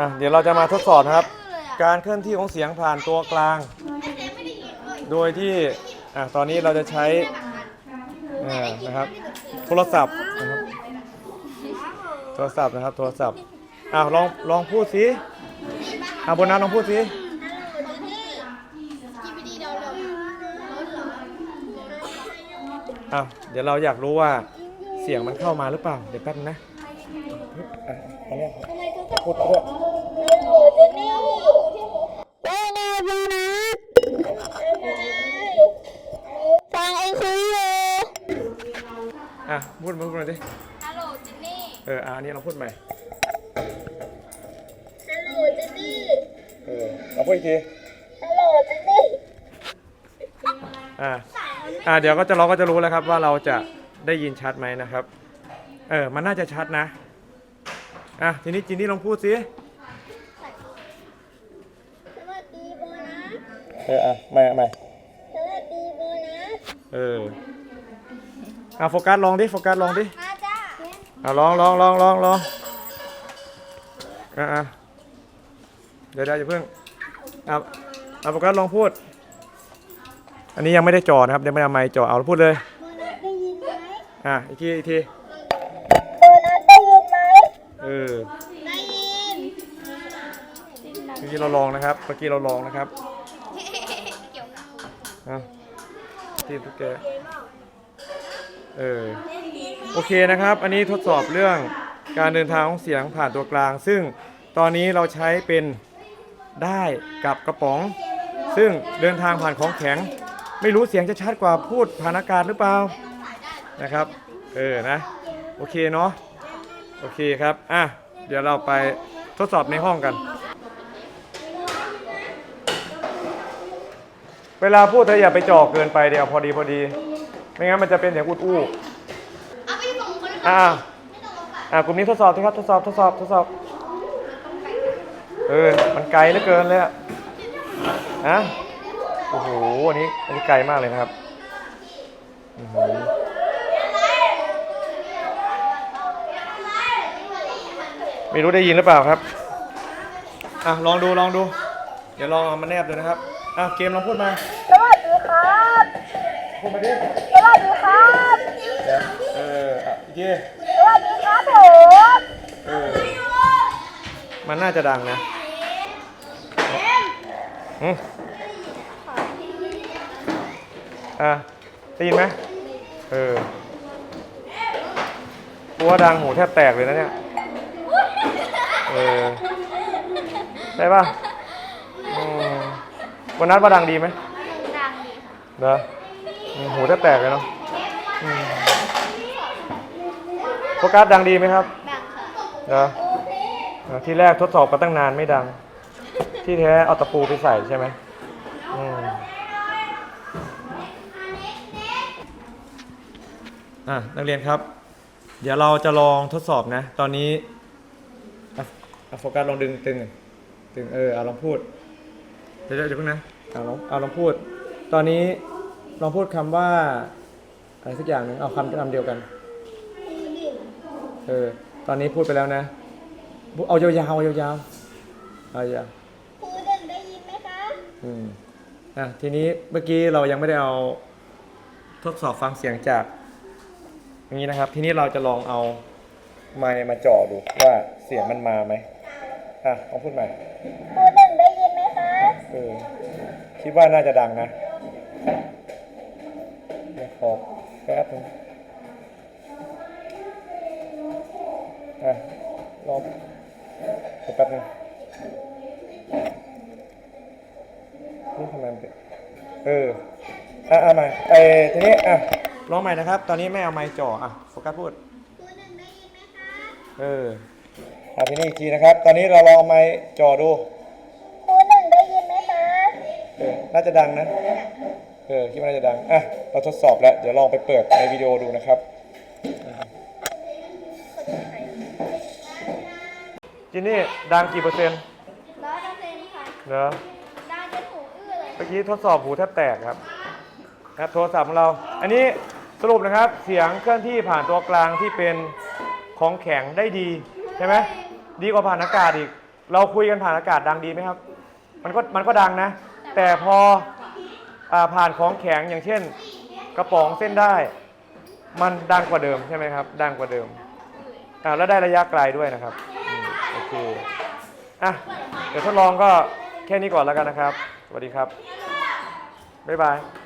อะเดี๋ยวเราจะมาทดสอบนะครับ การเคลื่อนที่ของเสียงผ่านตัวกลาง โดยที่อะตอนนี้เราจะใช้อ่านะครับโทรศัพท์นะครับโทรศัพท์นะครับโทรศัพท์อะลองลองพูดสิอะบนนั้นลองพูดสิอะเดี๋ยวเราอยากรู้ว่าเสียงมันเข้ามาหรือเปล่า เดี๋ยวแป๊บนะอะอันนี้ยพูดด้วย ว่าไงบูนะฟังไอ้คุยอยู่ อะ พูดมาพูดมาดิฮัลโหลจินนี่เอออะอันนี้เราพูดใหม่ฮัลโหลเจนนี่เออเราพูดอีกทีฮัลโหลเจนนี่อ่าอ่าเดี๋ยวก็จะเราก็จะรู้แล้วครับว่าเราจะได้ยินชัดไหมนะครับ เออมันน่าจะชัดนะอะทีนี้จินนี่ลองพูดสิสวัสดีโบนะเอออะไม่ไม่สวัสดีโบนะเออ อะโฟกัสลองดิโฟกัสลองดิมาจ้าอะลองลองลองลองลองอะอะเดี๋ยวเดี๋ยวอย่าเพิ่งอะอะโฟกัสลองพูด อันนี้ยังไม่ได้จ่อนะครับยังไม่ได้เอาไมค์จ่อเอาพูดเลยโบนะได้ยินไหมอะอีกทีอีกทีโบนะได้ยินไหมเออได้ยินเมื่อกี้เราลองนะครับเมื่อกี้เราลองนะครับเกี่ยวกับอะที่ทุกแก เออโอเคนะครับ อันนี้ทดสอบเรื่องการเดินทางของเสียงผ่านตัวกลาง ซึ่งตอนนี้เราใช้เป็นได้กับกระป๋อง ซึ่งเดินทางผ่านของแข็ง ไม่รู้เสียงจะชัดกว่าพูดผ่านอากาศหรือเปล่านะครับ เออนะ โอเคเนาะโอเคครับอะเดี๋ยวเราไปทดสอบในห้องกัน เวลาพูดเธออย่าไปจ่อเกินไปเดี๋ยวพอดีพอดี ไม่งั้นมันจะเป็นเสียงอุดอู้เอาไปส่งคนละอ่าอ่ากลุ่มนี้ทดสอบสิครับทดสอบทดสอบทดสอบ เออ มันไกลเหลือเกินเลยอะฮะโอ้โห อันนี้อันนี้ไกลมากเลยนะครับอื้อหือไม่รู้ได้ยินหรือเปล่าครับ อะ ลองดู ลองดู เดี๋ยวลองเอามาแนบดูนะครับ อะ เกมลองพูดมา สวัสดีครับ พูดมาดิส วัสดีครับเดี๋ยวเอออะอีกทีสวัสดีครับผมเออมันน่าจะดังนะอืมอะได้ยินไหมเออกูว่าดังหูแทบแตกเลยนะเนี่ย เออ ได้ป่ะอืมวันนั้นว่าดังดีไหมดังดีค่ะเหรออืม หูแทบแตกเลยเนาะอืมโฟกัสดังดีไหมครับดังค่ะเหรอเออที่แรกทดสอบกันตั้งนานไม่ดัง ที่แท้เอาตะปูไปใส่ใช่ไหมอืมอะนักเรียนครับ เดี๋ยวเราจะลองทดสอบนะ ตอนนี้อะอะโฟกัสลองดึงตึงตึงเออเอาลองพูด เดี๋ยวเดี๋ยวเดี๋ยวเพิ่งนะเอาลองเอาลองพูด ตอนนี้ ลองพูดคำว่าอะไรสักอย่างหนึงเอาคำคำเดียวกัน เออ ตอนนี้พูดไปแล้วนะ เอายาวๆเอายาวๆเอายาวครูหนึ่งได้ยินไหมคะอืมอะทีนี้เมื่อกี้เรายังไม่ได้เอาทดสอบฟังเสียงจากอย่างนี้นะครับ ทีนี้เราจะลองเอาไมค์มาจ่อดูว่าเสียงมันมาไหมอะลองพูดใหม่ครูหนึ่งได้ยินไหมคะ เออคิดว่าน่าจะดังนะ เดี๋ยวขอแป๊บนึงอะลองเดี๋ยวแป๊บนึงนี่ทำไมมันเป็นเอออะเอาใหม่ไอ้ทีนี้อะลองใหม่นะครับ ตอนนี้แม่เอาไมค์จ่ออะโฟกัสพูดครูหนึ่งได้ยินไหมคะเอออะทีนี้อีกทีนะครับ ตอนนี้เราลองเอาไมค์จ่อดูครูหนึ่งได้ยินไหมคะเออน่าจะดังนะ เออคิดว่าน่าจะดัง อะ เราทดสอบแล้ว เดี๋ยวลองไปเปิดในวิดีโอดูนะครับ จินนี่ดังกี่เปอร์เซ็นต์ร้อยเปอร์เซ็นต์ค่ะเหรอดังจนหูอื้อเลยเมื่อกี้ทดสอบหูแทบแตกครับนะครับโทรศัพท์ของเรา อันนี้สรุปนะครับเสียงเคลื่อนที่ผ่านตัวกลางที่เป็นของแข็งได้ดีใช่ไหมดีกว่าผ่านอากาศอีก เราคุยกันผ่านอากาศดังดีไหมครับ มันก็มันก็ดังนะ แต่พออาผ่านของแข็งอย่างเช่น กระป๋องเส้นได้ มันดังกว่าเดิมใช่ไหมครับ ดังกว่าเดิมอ่าแล้วได้ระยะไกลด้วยนะครับอืมโอเคอะเดี๋ยวทดลองก็แค่นี้ก่อนแล้วกันนะครับ สวัสดีครับ บ๊ายบาย